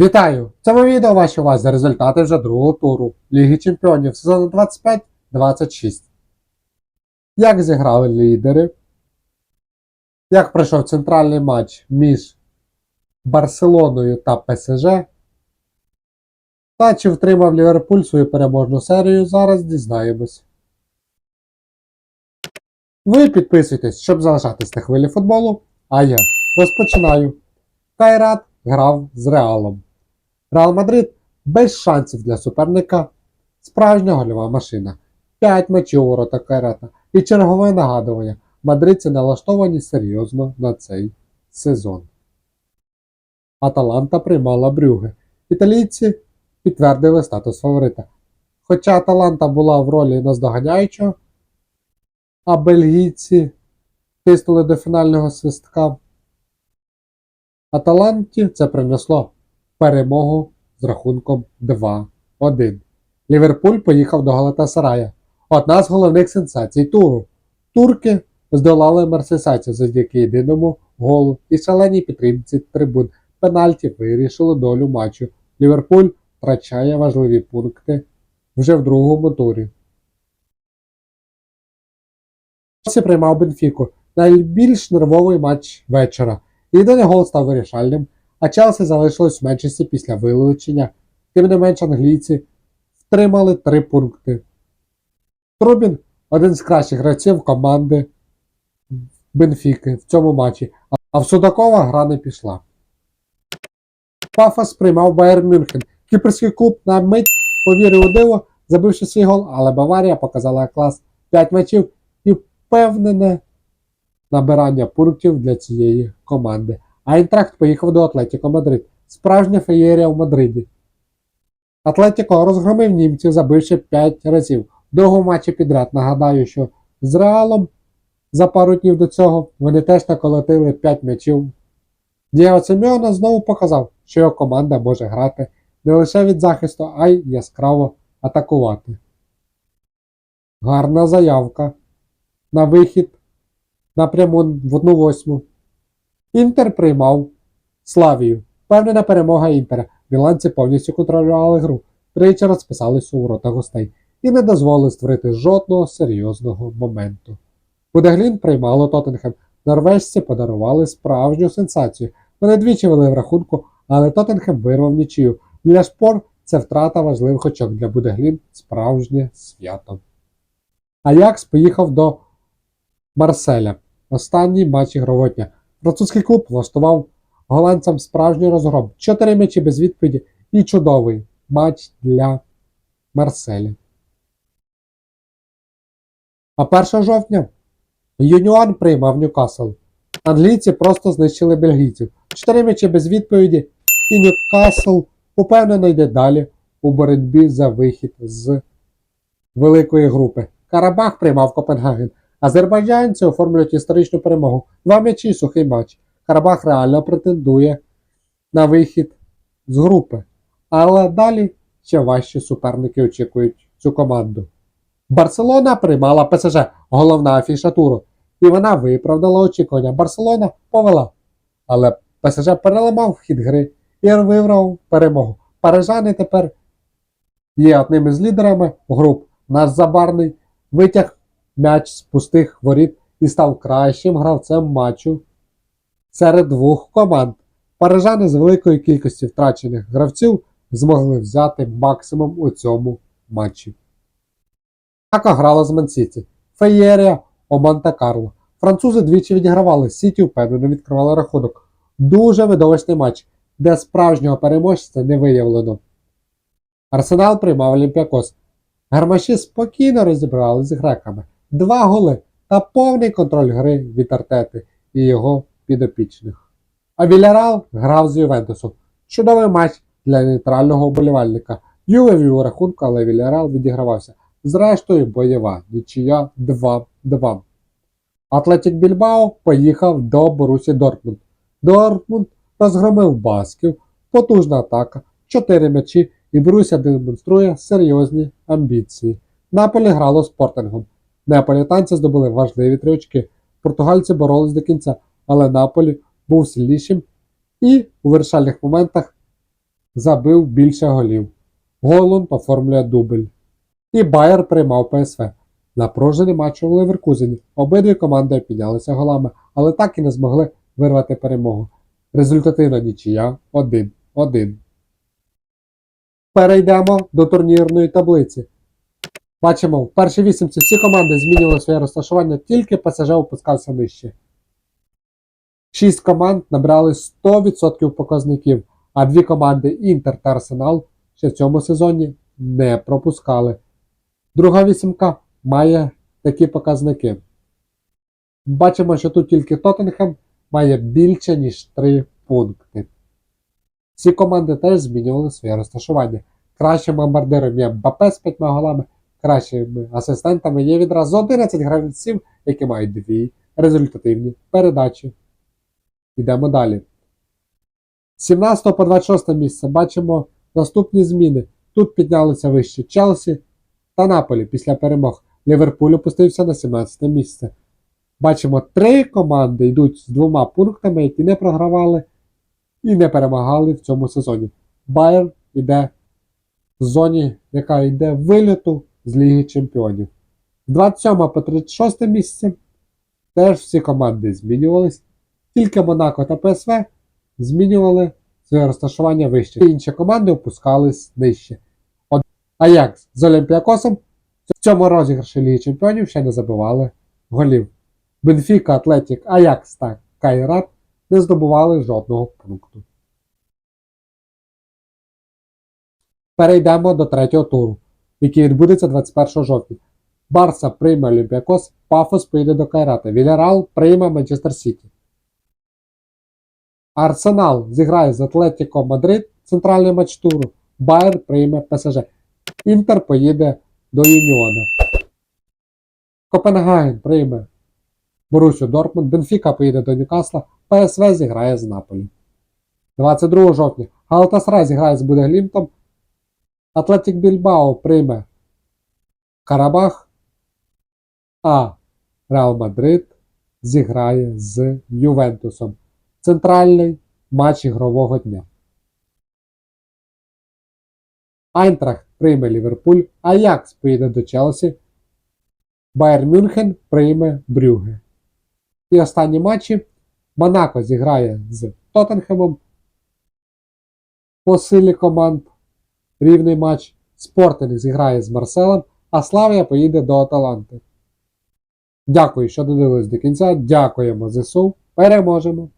Вітаю! В цьому відео ваші увазі результати вже другого туру Ліги Чемпіонів сезону 25-26. Як зіграли лідери? Як пройшов центральний матч між Барселоною та ПСЖ? Та чи втримав Ліверпуль свою переможну серію, зараз дізнаємось. Ви підписуйтесь, щоб залишатись на хвилі футболу, а я розпочинаю. Кайрат грав з Реалом. Реал Мадрид без шансів для суперника. Справжня гольова машина. 5 мечів у ворота Кайрата. І чергове нагадування. Мадридці налаштовані серйозно на цей сезон. Аталанта приймала Брюге. Італійці підтвердили статус фаворита. Хоча Аталанта була в ролі наздоганяючого, а бельгійці тиснули до фінального свистка. Аталанті це принесло перемогу з рахунком 2-1. Ліверпуль поїхав до Галатасарая. Одна з головних сенсацій туру. Турки здолали мерсисайців завдяки єдиному голу і шаленій підтримці трибун. Пенальті вирішили долю матчу. Ліверпуль втрачає важливі пункти вже в другому турі. Челсі приймав Бенфіку. Найбільш нервовий матч вечора. Єдиний гол став вирішальним, а Челсі залишилось в меншості після вилучення. Тим не менш англійці втримали три пункти. Трубін один з кращих гравців команди Бенфіки в цьому матчі, а в Судакова гра не пішла. Пафос приймав Байер Мюнхен. Кіпрський клуб на мить повірив у диво, забивши свій гол, але Баварія показала клас 5 м'ячів і впевнене набирання пунктів для цієї команди. Айнтрахт поїхав до Атлетіко Мадрид. Справжня феєрія в Мадриді. Атлетіко розгромив німців, забивши 5 разів. В матчі підряд. Нагадаю, що з Реалом за пару днів до цього вони теж наколотили 5 м'ячів. Діаго Симеона знову показав, що його команда може грати не лише від захисту, а й яскраво атакувати. Гарна заявка на вихід напряму в 1-8. Інтер приймав Славію. Впевнена перемога Інтера. Міланці повністю контролювали гру, тричі розписались у воротах гостей і не дозволили створити жодного серйозного моменту. Будеглін приймало Тоттенхем. Норвежці подарували справжню сенсацію. Вони двічі вели в рахунку, але Тоттенхем вирвав нічию. Для шпор це втрата важливих очок для Будеглін справжнє свято. Аякс поїхав до Марселя. Останній матч ігрового дня. Французький клуб влаштував голландцям справжній розгром. Чотири м'ячі без відповіді і чудовий матч для Марселя. А 1 жовтня Юніон приймав Ньюкасл. Англійці просто знищили бельгійців. Чотири м'ячі без відповіді, і Ньюкасл упевнено йде далі у боротьбі за вихід з великої групи. Карабах приймав Копенгаген. Азербайджанці оформлюють історичну перемогу. Два м'ячі і сухий матч. Карабах реально претендує на вихід з групи. Але далі ще важчі суперники очікують цю команду. Барселона приймала ПСЖ, головна афіша туру. І вона виправдала очікування. Барселона повела. Але ПСЖ переламав хід гри і виграв перемогу. Парижани тепер є одним із лідерами груп. Наш забарний витяг м'яч з пустих воріт і став кращим гравцем матчу серед двох команд. Парижани з великою кількістю втрачених гравців змогли взяти максимум у цьому матчі. Така грала з Мансіті. Феєрія у Монте-Карло. Французи двічі відігравали, Сіті впевнено відкривали рахунок. Дуже видовищний матч, де справжнього переможця не виявлено. Арсенал приймав Олімпіакос. Гармаші спокійно розібрали з греками. Два голи та повний контроль гри від Артети і його підопічних. А Вілярал грав з Ювентусом. Чудовий матч для нейтрального вболівальника. Юве вів рахунку, але Вілярал відігравався. Зрештою, бойова нічия 2-2. Атлетік Більбао поїхав до Борусі Дортмунд. Дортмунд розгромив Басків, потужна атака, 4 м'ячі і Боруся демонструє серйозні амбіції. Наполі грало Спортингом. Неаполітанці здобули важливі три очки. Португальці боролись до кінця, але Наполі був сильнішим і у вирішальних моментах забив більше голів. Голланд оформлює дубль. І Байер приймав ПСВ. Напружений матч у Леверкузені. Обидві команди обмінялися голами, але так і не змогли вирвати перемогу. Результативна нічия 1-1. Перейдемо до турнірної таблиці. Бачимо, в першій вісімці всі команди змінювали своє розташування, тільки ПСЖ опускався нижче. Шість команд набрали 100% показників, а дві команди Інтер та Арсенал ще в цьому сезоні не пропускали. Друга вісімка має такі показники. Бачимо, що тут тільки Тоттенхем має більше, ніж 3 пункти. Ці команди теж змінювали своє розташування. Кращим бомбардиром є Мбаппе з 5 голами, кращими асистентами є відразу 11 гравців, які мають дві результативні передачі. Йдемо далі. З 17 по 26 місце бачимо наступні зміни. Тут піднялися вище Челсі та Наполі після перемог. Ліверпуль опустився на 17 місце. Бачимо, три команди йдуть з двома пунктами, які не програвали і не перемагали в цьому сезоні. Байер йде в зоні, яка йде виліту з Ліги Чемпіонів. З 27 по 36 місце теж всі команди змінювались. Тільки Монако та ПСВ змінювали своє розташування вище. Інші команди опускались нижче. От Аякс з Олімпіакосом в цьому розіграші Ліги Чемпіонів ще не забивали голів. Бенфіка, Атлетік, Аякс та Кайрат не здобували жодного пункту. Перейдемо до третього туру, який відбудеться 21 жовтня. Барса прийме Олімпіакос, Пафос поїде до Кайрата, Вільярал прийме Манчестер Сіті. Арсенал зіграє з Атлетіко Мадрид центральний матч туру. Байер прийме ПСЖ. Інтер поїде до Юніона. Копенгаген прийме Борусю Дортмунд. Бенфіка поїде до Ньюкасла. ПСВ зіграє з Наполі. 22 жовтня. Галатасрай зіграє з Будеглімтом. Атлетік Більбао прийме Карабах. А Реал Мадрид зіграє з Ювентусом. Центральний матч ігрового дня. Айнтрахт прийме Ліверпуль, Аякс поїде до Челсі. Байер Мюнхен прийме Брюге. І останні матчі Монако зіграє з Тоттенхемом. По силі команд рівний матч. Спортель зіграє з Марселем, а Славія поїде до Аталанти. Дякую, що додивились до кінця. Дякуємо ЗСУ. Переможемо!